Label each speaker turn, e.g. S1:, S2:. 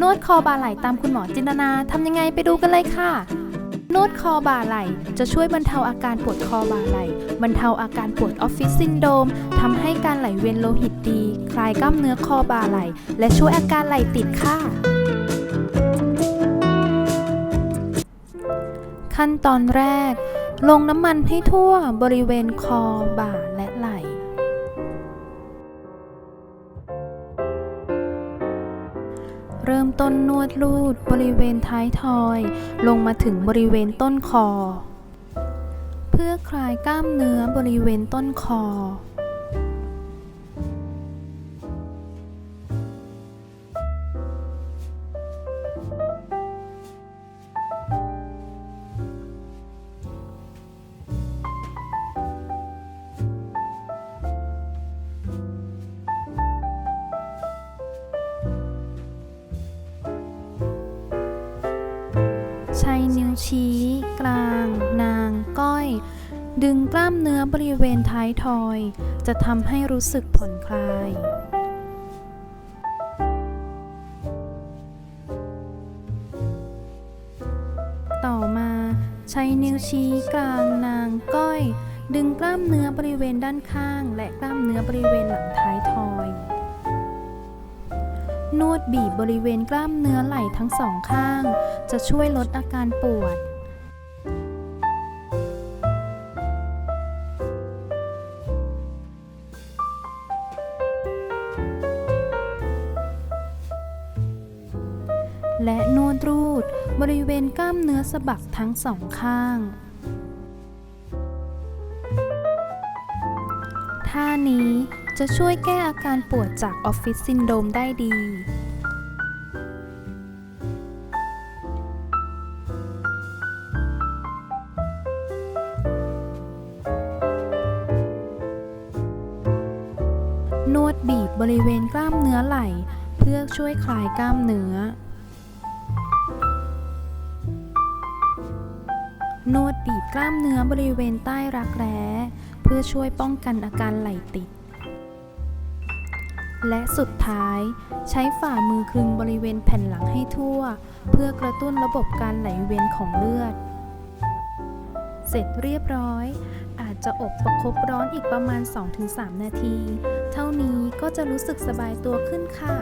S1: นวดคอบ่าไหล่ตามคุณหมอจินตนาทำยังไงไปดูกันเลยค่ะ นวดคอบ่าไหล่จะช่วยบรรเทาอาการปวดคอบ่าไหล่บรรเทาอาการปวดออฟฟิศซินโดมทำให้การไหลเวียนโลหิตดี คลายกล้ามเนื้อคอบ่าไหล่และช่วยอาการไหล่ติดค่ะ ขั้นตอนแรก ลงน้ำมันให้ทั่วบริเวณคอบ่า เริ่มต้นนวดลูดบริเวณท้ายทอย ลงมาถึงบริเวณต้นคอ เพื่อคลายกล้ามเนื้อบริเวณต้นคอ ใช้นิ้วชี้ กลาง นาง ก้อย ดึงกล้ามเนื้อบริเวณท้ายทอย จะทำให้รู้สึกผ่อนคลายต่อมาใช้นิ้วชี้กลางนางก้อย ดึงกล้ามเนื้อบริเวณด้านข้าง และกล้ามเนื้อบริเวณหลังท้ายทอย นวดบีบบริเวณกล้ามเนื้อไหล่ทั้งสองข้าง จะช่วยลดอาการปวดและนวดรูดบริเวณกล้ามเนื้อสะบักทั้งสองข้าง ท่านี้ จะช่วยแก้อาการปวดจากออฟฟิศซินโดรมได้ดี นวดบีบบริเวณกล้ามเนื้อไหล่ เพื่อช่วยคลายกล้ามเนื้อนวดบีบกล้ามเนื้อบริเวณใต้รักแร้ เพื่อช่วยป้องกันอาการไหล่ติด และสุดท้าย ใช้ฝ่ามือคลึงบริเวณแผ่นหลังให้ทั่ว เพื่อกระตุ้นระบบการไหลเวียนของเลือด เสร็จเรียบร้อย อาจจะอบประคบร้อนอีกประมาณ 2-3 นาที เท่านี้ก็จะรู้สึกสบายตัวขึ้นค่ะ